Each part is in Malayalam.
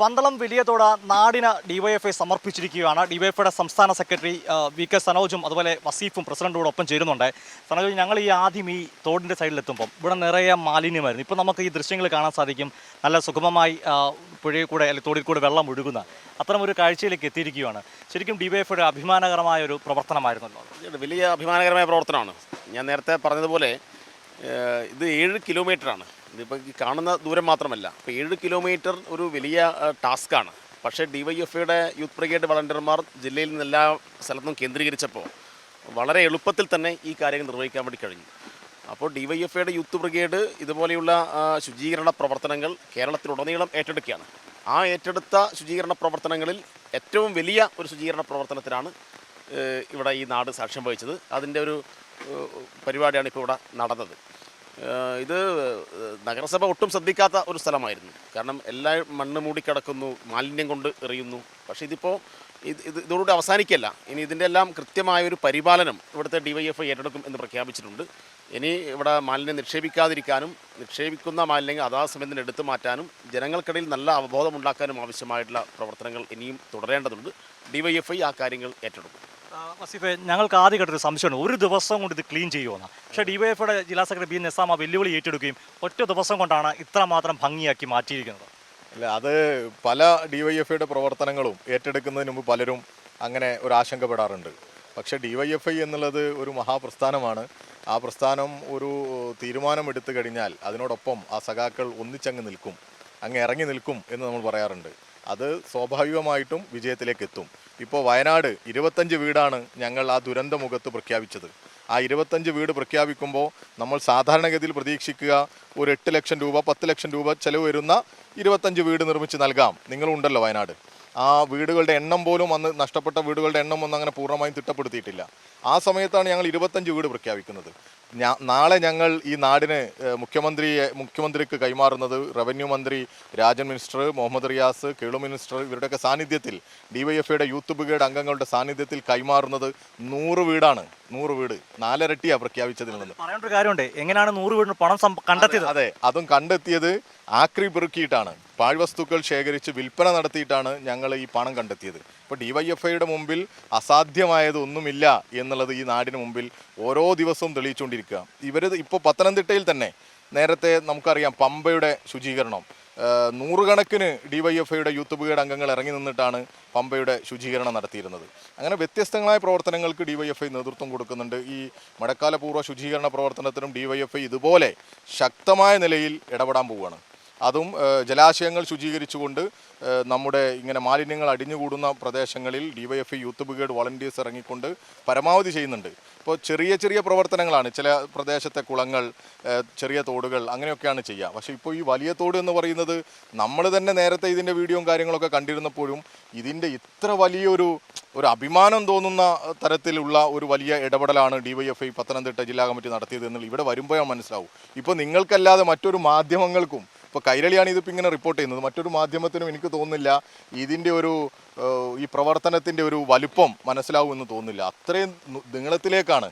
പന്തളം വലിയതോട നാടിന് ഡിവൈഎഫ്ഐ സമർപ്പിച്ചിരിക്കുകയാണ്. ഡിവൈഎഫ്ഐയുടെ സംസ്ഥാന സെക്രട്ടറി വി കെ സനോജും അതുപോലെ വസീഫും പ്രസിഡന്റോട് ഒപ്പം ചേരുന്നുണ്ട്. സനോജ് ഞങ്ങൾ ഈ ആദ്യം ഈ തോടിന്റെ സൈഡിലെത്തുമ്പം ഇവിടെ നിറയെ മാലിന്യമായിരുന്നു. ഇപ്പോൾ നമുക്ക് ഈ ദൃശ്യങ്ങൾ കാണാൻ സാധിക്കും. നല്ല സുഗമമായി പുഴയിൽ കൂടെ അല്ലെങ്കിൽ തോടിൽ കൂടെ വെള്ളം ഒഴുകുന്ന അത്തരം ഒരു കാഴ്ചയിലേക്ക് എത്തിയിരിക്കുകയാണ്. ശരിക്കും ഡിവൈഎഫ്ഐയുടെ അഭിമാനകരമായ ഒരു പ്രവർത്തനമായിരുന്നല്ലോ. വലിയ അഭിമാനകരമായ പ്രവർത്തനമാണ്. ഞാൻ നേരത്തെ പറഞ്ഞതുപോലെ ഇത് ഏഴ് കിലോമീറ്ററാണ്. ഇതിപ്പോൾ ഈ കാണുന്ന ദൂരം മാത്രമല്ല ഇപ്പോൾ ഏഴ് കിലോമീറ്റർ ഒരു വലിയ ടാസ്ക്കാണ്. പക്ഷേ ഡി വൈ എഫ് ഐയുടെ യൂത്ത് ബ്രിഗേഡ് വളണ്ടിയർമാർ ജില്ലയിൽ നിന്ന് എല്ലാ സ്ഥലത്തും കേന്ദ്രീകരിച്ചപ്പോൾ വളരെ എളുപ്പത്തിൽ തന്നെ ഈ കാര്യങ്ങൾ നിർവഹിക്കാൻ വേണ്ടി കഴിഞ്ഞു. അപ്പോൾ ഡി വൈ എഫ് ഐയുടെ യൂത്ത് ബ്രിഗേഡ് ഇതുപോലെയുള്ള ശുചീകരണ പ്രവർത്തനങ്ങൾ കേരളത്തിലുടനീളം ഏറ്റെടുക്കുകയാണ്. ആ ഏറ്റെടുത്ത ശുചീകരണ പ്രവർത്തനങ്ങളിൽ ഏറ്റവും വലിയ ഒരു ശുചീകരണ പ്രവർത്തനത്തിനാണ് ഇവിടെ ഈ നാട് സാക്ഷ്യം വഹിച്ചത്. അതിന്റെ ഒരു പരിപാടിയാണ് ഇപ്പോൾ ഇവിടെ നടന്നത്. ഇത് നഗരസഭ ഒട്ടും ശ്രദ്ധിക്കാത്ത ഒരു സ്ഥലമായിരുന്നു. കാരണം എല്ലാ മണ്ണ് മൂടിക്കിടക്കുന്നു മാലിന്യം കൊണ്ട് എറിയുന്നു. പക്ഷേ ഇതിപ്പോൾ ഇത് ഇത് ഇതോടുകൂടി അവസാനിക്കല്ല ഇനി ഇതിന്റെ എല്ലാം കൃത്യമായ ഒരു പരിപാലനം ഇവിടുത്തെ ഐ ഏറ്റെടുക്കും എന്ന് പ്രഖ്യാപിച്ചിട്ടുണ്ട്. ഇനി ഇവിടെ മാലിന്യം നിക്ഷേപിക്കാതിരിക്കാനും നിക്ഷേപിക്കുന്ന മാലിന്യങ്ങൾ അതാസമയത്തിന് എടുത്തു മാറ്റാനും ജനങ്ങൾക്കിടയിൽ നല്ല അവബോധം ഉണ്ടാക്കാനും ആവശ്യമായിട്ടുള്ള പ്രവർത്തനങ്ങൾ ഇനിയും തുടരേണ്ടതുണ്ട്. ഡി വൈ എഫ് ഐ ആ കാര്യങ്ങൾ ഏറ്റെടുക്കും. വസീഫെ ഞങ്ങൾക്ക് ആദ്യ ഘട്ടത്തിൽ സംശയമാണ് ഒരു ദിവസം കൊണ്ട് ഇത് ക്ലീൻ ചെയ്യുമെന്ന് പക്ഷേ ഡിവൈഎഫ്ഐയുടെ ജില്ലാ സെക്രട്ടറി ബി നെസാമ വെല്ലുവിളി ഏറ്റെടുക്കുകയും ഒറ്റ ദിവസം കൊണ്ടാണ് ഇത്ര മാത്രം ഭംഗിയാക്കി മാറ്റിയിരിക്കുന്നത്. അല്ല അത് പല ഡിവൈഎഫ്ഐയുടെ പ്രവർത്തനങ്ങളും ഏറ്റെടുക്കുന്നതിന് മുമ്പ് പലരും അങ്ങനെ ഒരു ആശങ്കപ്പെടാറുണ്ട്. പക്ഷേ ഡിവൈഎഫ്ഐ എന്നുള്ളത് ഒരു മഹാപ്രസ്ഥാനമാണ്. ആ പ്രസ്ഥാനം ഒരു തീരുമാനമെടുത്തു കഴിഞ്ഞാൽ അതിനോടൊപ്പം ആ സഖാക്കൾ ഒന്നിച്ചങ്ങ് നിൽക്കും. അങ്ങ് ഇറങ്ങി നിൽക്കും എന്ന് നമ്മൾ പറയാറുണ്ട്. അത് സ്വാഭാവികമായിട്ടും വിജയത്തിലേക്ക് എത്തും. ഇപ്പോൾ വയനാട് ഇരുപത്തഞ്ച് വീടാണ് ഞങ്ങൾ ആ ദുരന്തമുഖത്ത് പ്രഖ്യാപിച്ചത്. ആ ഇരുപത്തഞ്ച് വീട് പ്രഖ്യാപിക്കുമ്പോൾ നമ്മൾ സാധാരണഗതിയിൽ പ്രതീക്ഷിക്കുക ഒരു എട്ട് ലക്ഷം രൂപ പത്ത് ലക്ഷം രൂപ ചെലവ് വരുന്ന ഇരുപത്തഞ്ച് വീട് നിർമ്മിച്ച് നൽകാം. നിങ്ങളുണ്ടല്ലോ വയനാട്. ആ വീടുകളുടെ എണ്ണം പോലും അന്ന് നഷ്ടപ്പെട്ട വീടുകളുടെ എണ്ണം ഒന്നും അങ്ങനെ പൂർണമായും തിട്ടപ്പെടുത്തിയിട്ടില്ല. ആ സമയത്താണ് ഞങ്ങൾ ഇരുപത്തഞ്ച് വീട് പ്രഖ്യാപിക്കുന്നത്. നാളെ ഞങ്ങൾ ഈ നാടിന് മുഖ്യമന്ത്രിയെ മുഖ്യമന്ത്രിക്ക് കൈമാറുന്നത് റവന്യൂ മന്ത്രി രാജൻ മിനിസ്റ്റർ മുഹമ്മദ് റിയാസ് കേളു മിനിസ്റ്റർ ഇവരുടെയൊക്കെ സാന്നിധ്യത്തിൽ ഡിവൈഎഫ്ഐയുടെ യൂത്ത് ബ്രിഗേഡ് അംഗങ്ങളുടെ സാന്നിധ്യത്തിൽ കൈമാറുന്നത് നൂറ് വീടാണ്. നൂറ് വീട്. നാലരട്ടിയാണ് പ്രഖ്യാപിച്ചതിൽ നിന്ന്. പറയേണ്ട ഒരു കാര്യമുണ്ട്. എങ്ങനെയാണ് നൂറ് വീടിന് പണം കണ്ടെത്തിയത്? അതെ അതും. കണ്ടെത്തിയത് ആക്രി പെറുക്കിയിട്ടാണ്. പാഴ്വസ്തുക്കൾ ശേഖരിച്ച് വിൽപ്പന നടത്തിയിട്ടാണ് ഞങ്ങൾ ഈ പണം കണ്ടെത്തിയത്. ഇപ്പോൾ ഡിവൈഎഫ്ഐയുടെ മുമ്പിൽ അസാധ്യമായത് ഒന്നുമില്ല എന്നുള്ളത് ഈ നാടിന് മുമ്പിൽ ഓരോ ദിവസവും തെളിയിച്ചുകൊണ്ടിരിക്കുക ഇവർ ഇപ്പോൾ പത്തനംതിട്ടയിൽ തന്നെ നേരത്തെ നമുക്കറിയാം പമ്പയുടെ ശുചീകരണം. നൂറുകണക്കിന് ഡി വൈ എഫ് ഐയുടെ യൂത്ത് ബ്രിഗേഡ് അംഗങ്ങൾ ഇറങ്ങി നിന്നിട്ടാണ് പമ്പയുടെ ശുചീകരണം നടത്തിയിരുന്നത്. അങ്ങനെ വ്യത്യസ്തങ്ങളായ പ്രവർത്തനങ്ങൾക്ക് ഡി വൈ എഫ് ഐ നേതൃത്വം കൊടുക്കുന്നുണ്ട്. ഈ മഴക്കാലപൂർവ ശുചീകരണ പ്രവർത്തനത്തിനും ഡി വൈ എഫ് ഐ ഇതുപോലെ ശക്തമായ നിലയിൽ ഇടപെടാൻ പോവുകയാണ്. അതും ജലാശയങ്ങൾ ശുചീകരിച്ചുകൊണ്ട് നമ്മുടെ ഇങ്ങനെ മാലിന്യങ്ങൾ അടിഞ്ഞുകൂടുന്ന പ്രദേശങ്ങളിൽ ഡിവൈഎഫ് യൂത്ത് ബ്രിഗേഡ് വളണ്ടിയേഴ്സ് ഇറങ്ങിക്കൊണ്ട് പരമാവധി ചെയ്യുന്നുണ്ട്. ഇപ്പോൾ ചെറിയ ചെറിയ പ്രവർത്തനങ്ങളാണ്. ചില പ്രദേശത്തെ കുളങ്ങൾ ചെറിയ തോടുകൾ അങ്ങനെയൊക്കെയാണ് ചെയ്യുക. പക്ഷേ ഇപ്പോൾ ഈ വലിയ തോട് എന്ന് പറയുന്നത് നമ്മൾ തന്നെ നേരത്തെ ഇതിന്റെ വീഡിയോയും കാര്യങ്ങളൊക്കെ കണ്ടിരുന്നപ്പോഴും ഇതിന്റെ ഇത്ര വലിയൊരു ഒരു അഭിമാനം തോന്നുന്ന തരത്തിലുള്ള ഒരു വലിയ ഇടപെടലാണ് ഡിവൈഎഫ്ഐ പത്തനംതിട്ട ജില്ലാ കമ്മിറ്റി നടത്തിയത് എന്നുള്ള ഇവിടെ വരുമ്പോഴാണ് മനസ്സിലാവും. ഇപ്പോൾ നിങ്ങൾക്കല്ലാതെ മറ്റൊരു മാധ്യമങ്ങൾക്കും ഇപ്പോൾ കൈരളിയാണ് ഇതിപ്പോൾ ഇങ്ങനെ റിപ്പോർട്ട് ചെയ്യുന്നത്. മറ്റൊരു മാധ്യമത്തിനും എനിക്ക് തോന്നുന്നില്ല ഇതിന്റെ ഒരു ഈ പ്രവർത്തനത്തിന്റെ ഒരു വലുപ്പം മനസ്സിലാവുമെന്ന് തോന്നുന്നില്ല. അത്രയും നീളത്തിലേക്കാണ്.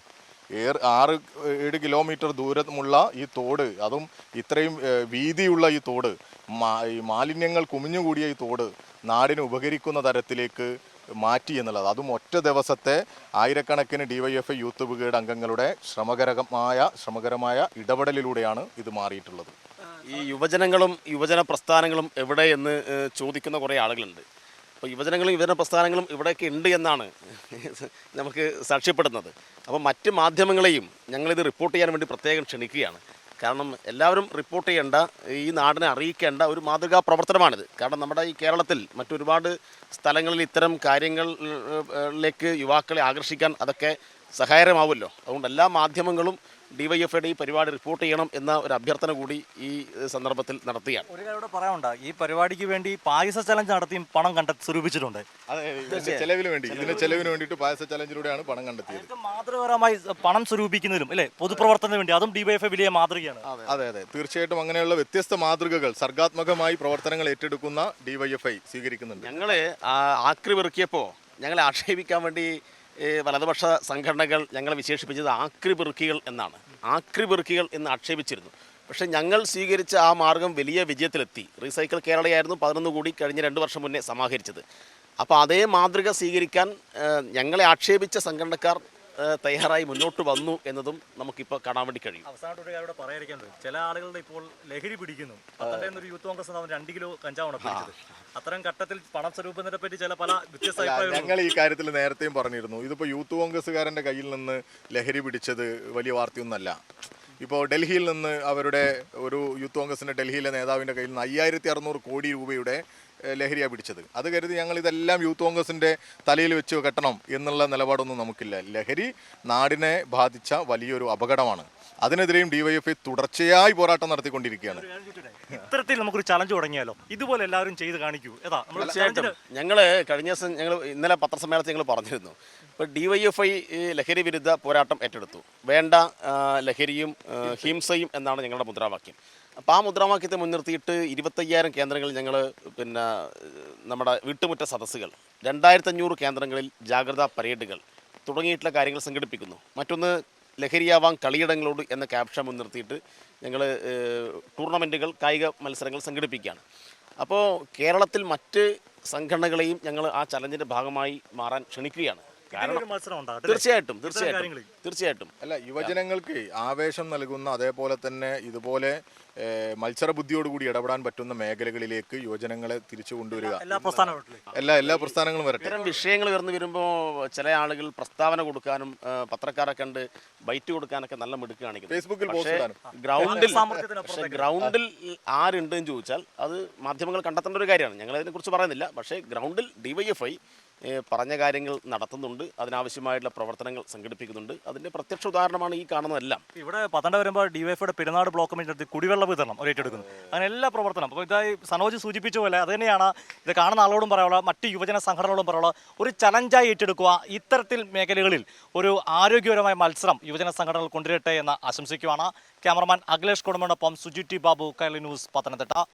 ഏർ ആറ് ഏഴ് കിലോമീറ്റർ ദൂരമുള്ള ഈ തോട് അതും ഇത്രയും വീതിയുള്ള ഈ തോട് മാലിന്യങ്ങൾ കുമിഞ്ഞുകൂടിയ ഈ തോട് നാടിന് ഉപകരിക്കുന്ന തരത്തിലേക്ക് മാറ്റി എന്നുള്ളത്. അതും ഒറ്റ ദിവസത്തെ ആയിരക്കണക്കിന് ഡിവൈഎഫ്ഐ യൂത്ത് ബ്രിഗേഡ് അംഗങ്ങളുടെ ശ്രമകരമായ ശ്രമകരമായ ഇടപെടലിലൂടെയാണ് ഇത് മാറിയിട്ടുള്ളത്. ഈ യുവജനങ്ങളും യുവജന പ്രസ്ഥാനങ്ങളും എവിടെ എന്ന് ചോദിക്കുന്ന കുറേ ആളുകളുണ്ട്. അപ്പോൾ യുവജനങ്ങളും യുവജന പ്രസ്ഥാനങ്ങളും ഇവിടെയൊക്കെ ഉണ്ട് എന്നാണ് നമുക്ക് സാക്ഷ്യപ്പെടുന്നത്. അപ്പോൾ മറ്റ് മാധ്യമങ്ങളെയും ഞങ്ങളിത് റിപ്പോർട്ട് ചെയ്യാൻ വേണ്ടി പ്രത്യേകം ക്ഷണിക്കുകയാണ്. കാരണം എല്ലാവരും റിപ്പോർട്ട് ചെയ്യേണ്ട ഈ നാടിനെ അറിയിക്കേണ്ട ഒരു മാതൃകാ പ്രവർത്തനമാണിത്. കാരണം നമ്മുടെ ഈ കേരളത്തിൽ മറ്റൊരുപാട് സ്ഥലങ്ങളിൽ ഇത്തരം കാര്യങ്ങളിലേക്ക് യുവാക്കളെ ആകർഷിക്കാൻ അതൊക്കെ സഹായകരമാവുമല്ലോ. അതുകൊണ്ട് എല്ലാ മാധ്യമങ്ങളും ഡിവൈഎഫ്ഐയുടെ ഈ പരിപാടി റിപ്പോർട്ട് ചെയ്യണം എന്ന ഒരു അഭ്യർത്ഥന കൂടി ഈ സന്ദർഭത്തിൽ നടത്തിയാണ്. ഒരു കാര്യം പറയാനുണ്ട്. ഈ പരിപാടിക്ക് വേണ്ടി പായസ ചലഞ്ച് നടത്തിയും പണം കണ്ടെത്തി സ്വരൂപിച്ചിട്ടുണ്ട്. അതെ ചെലവിന് വേണ്ടി ഇതിന്റെ ചെലവിന് വേണ്ടിയിട്ട് പായസ ചലഞ്ചിലൂടെയാണ് പണം കണ്ടെത്തിയത്. അതൊക്കെ മാതൃകപരമായി പണം സ്വരൂപിക്കുന്നതിലും അല്ലെ? പൊതുപ്രവർത്തനത്തിന് വേണ്ടി. അതും ഡിവൈഎഫ്ഐ വലിയ മാതൃകയാണ്. അതെ അതെ തീർച്ചയായിട്ടും അങ്ങനെയുള്ള വ്യത്യസ്ത മാതൃകകൾ സർഗാത്മകമായി പ്രവർത്തനങ്ങൾ ഏറ്റെടുക്കുന്ന ഡിവൈഎഫ്ഐ സ്വീകരിക്കുന്നുണ്ട്. ഞങ്ങളെ ആക്രി പെറുക്കിയപ്പോൾ ഞങ്ങളെ ആക്ഷേപിക്കാൻ വേണ്ടി വലതുപക്ഷ സംഘടനകൾ ഞങ്ങളെ വിശേഷിപ്പിച്ചത് ആക്രി പെറുക്കികൾ എന്നാണ്. ആക്രി പെറുക്കികൾ എന്ന് ആക്ഷേപിച്ചിരുന്നു. പക്ഷേ ഞങ്ങൾ സ്വീകരിച്ച ആ മാർഗം വലിയ വിജയത്തിലെത്തി. റീസൈക്കിൾ കേരളയായിരുന്നു പതിനൊന്ന് കൂടി കഴിഞ്ഞ രണ്ട് വർഷം മുന്നേ സമാഹരിച്ചത്. അപ്പോൾ അതേ മാതൃക സ്വീകരിക്കാൻ ഞങ്ങളെ ആക്ഷേപിച്ച സംഘടനക്കാർ തയ്യാറായി മുന്നോട്ട് വന്നു എന്നതും നമുക്കിപ്പോൾ കാണാൻ വേണ്ടി കഴിയും. അവസാനമായിട്ട് ഒരു കാര്യം പറയാതിരിക്കുന്നത് ചില ആളുകളുടെ ഇപ്പോൾ ലഹരി പിടിക്കുന്നു. ഒരു യൂത്ത് കോൺഗ്രസ് നേതാവ് രണ്ട് കിലോ കഞ്ചാവാണ് പിടിച്ചത്. അത്തരം ഘട്ടത്തിൽ പണം സ്വരൂപത്തിനെ പറ്റി ചില പല വ്യത്യസ്ത ഞങ്ങൾ ഈ കാര്യത്തിൽ നേരത്തെയും പറഞ്ഞിരുന്നു. ഇതിപ്പോൾ യൂത്ത് കോൺഗ്രസ്സുകാരന്റെ കയ്യിൽ നിന്ന് ലഹരി പിടിച്ചത് വലിയ വാർത്തയൊന്നല്ല ഇപ്പോൾ ഡൽഹിയിൽ നിന്ന് അവരുടെ ഒരു യൂത്ത് കോൺഗ്രസിന്റെ ഡൽഹിയിലെ നേതാവിന്റെ കയ്യിൽ നിന്ന് അയ്യായിരത്തി അറുന്നൂറ് കോടി രൂപയുടെ ലഹരിയാണ് പിടിച്ചത്. അത് കരുതി ഞങ്ങൾ ഇതെല്ലാം യൂത്ത് കോൺഗ്രസിന്റെ തലയിൽ വെച്ച് കെട്ടണം എന്നുള്ള നിലപാടൊന്നും നമുക്കില്ല. ലഹരി നാടിനെ ബാധിച്ച വലിയൊരു അപകടമാണ്. അതിനെതിരെയും ഡിവൈഎഫ്ഐ തുടർച്ചയായി പോരാട്ടം നടത്തിക്കൊണ്ടിരിക്കുകയാണ്. ഇത്തരത്തിൽ നമുക്കൊരു ചലഞ്ച് തുടങ്ങിയാലോ? ഇതുപോലെ എല്ലാവരും ചെയ്ത് കാണിക്കൂ. ഏതാ? തീർച്ചയായിട്ടും ഞങ്ങൾ കഴിഞ്ഞ ദിവസം ഞങ്ങൾ ഇന്നലെ പത്രസമ്മേളനത്തിൽ ഞങ്ങൾ പറഞ്ഞിരുന്നു. ഇപ്പോൾ ഡി വൈ എഫ് ഐ ലഹരി വിരുദ്ധ പോരാട്ടം ഏറ്റെടുത്തു. വേണ്ട ലഹരിയും ഹിംസയും എന്നാണ് ഞങ്ങളുടെ മുദ്രാവാക്യം. അപ്പോൾ ആ മുദ്രാവാക്യത്തെ മുൻനിർത്തിയിട്ട് ഇരുപത്തയ്യായിരം കേന്ദ്രങ്ങളിൽ ഞങ്ങൾ പിന്നെ നമ്മുടെ വീട്ടുമുറ്റ സദസ്സുകൾ രണ്ടായിരത്തഞ്ഞൂറ് കേന്ദ്രങ്ങളിൽ ജാഗ്രതാ പരേഡുകൾ തുടങ്ങിയിട്ടുള്ള കാര്യങ്ങൾ സംഘടിപ്പിക്കുന്നു. മറ്റൊന്ന് ലഹരിയാവാം കളിയിടങ്ങളോട് എന്ന ക്യാപ്ഷൻ മുൻനിർത്തിയിട്ട് ഞങ്ങൾ ടൂർണമെന്റുകൾ കായിക മത്സരങ്ങൾ സംഘടിപ്പിക്കുകയാണ്. അപ്പോൾ കേരളത്തിൽ മറ്റ് സംഘടനകളെയും ഞങ്ങൾ ആ ചലഞ്ചിന്റെ ഭാഗമായി മാറാൻ ക്ഷണിക്കുകയാണ്. കാരണം തീർച്ചയായിട്ടും തീർച്ചയായിട്ടും തീർച്ചയായിട്ടും. അല്ല യുവജനങ്ങൾക്ക് ആവേശം നൽകുന്ന അതേപോലെ തന്നെ ഇതുപോലെ മത്സര ബുദ്ധിയോടുകൂടി ഇടപെടാൻ പറ്റുന്ന മേഖലകളിലേക്ക് യുവജനങ്ങളെ തിരിച്ചു കൊണ്ടുവരിക. എല്ലാ എല്ലാ എല്ലാ പ്രസ്ഥാനങ്ങളും വരട്ടെ. ഇത്തരം വിഷയങ്ങൾ ഉയർന്നു വരുമ്പോൾ ചില ആളുകൾ പ്രസ്താവന കൊടുക്കാനും പത്രക്കാരെ കണ്ട് ബൈറ്റ് കൊടുക്കാനൊക്കെ നല്ല മിടുക്ക് ഫേസ്ബുക്കിൽ ഗ്രൗണ്ടിൽ. പക്ഷേ ഗ്രൗണ്ടിൽ ആരുണ്ടെന്ന് ചോദിച്ചാൽ അത് മാധ്യമങ്ങൾ കണ്ടെത്തേണ്ട ഒരു കാര്യമാണ്. ഞങ്ങൾ അതിനെക്കുറിച്ച് പറയുന്നില്ല. പക്ഷേ ഗ്രൗണ്ടിൽ ഡിവൈഎഫ്ഐ പറഞ്ഞ കാര്യങ്ങൾ നടത്തുന്നുണ്ട്. അതിനാവശ്യമായിട്ടുള്ള പ്രവർത്തനങ്ങൾ സംഘടിപ്പിക്കുന്നുണ്ട്. അതിന്റെ പ്രത്യക്ഷ ഉദാഹരണമാണ് ഈ കാണുന്നതെല്ലാം. ഇവിടെ പത്തണ്ട വരുമ്പോൾ ഡിവൈഫയുടെ പെരുന്നാട് ബ്ലോക്ക് കമ്മിറ്റി കുടിവെള്ള വിതരണം അവർ ഏറ്റെടുക്കുന്നു അങ്ങനെ എല്ലാ പ്രവർത്തനം. അപ്പോൾ ഇതായി സനോജ് സൂചിപ്പിച്ച പോലെ അത് തന്നെയാണ് ഇത് കാണുന്ന ആളോടും പറയാനുള്ള മറ്റ് യുവജന സംഘടനകളോടും പറയാനുള്ള ഒരു ചലഞ്ചായി ഏറ്റെടുക്കുക ഇത്തരത്തിൽ മേഖലകളിൽ ഒരു ആരോഗ്യപരമായ മത്സരം യുവജന സംഘടനകൾ കൊണ്ടുവരട്ടെ എന്ന് ആശംസിക്കുവാണ്. ക്യാമറമാൻ അഖിലേഷ് കുടുംബനൊപ്പം സുജിറ്റി ബാബു കൈലി ന്യൂസ് പത്തനംതിട്ട.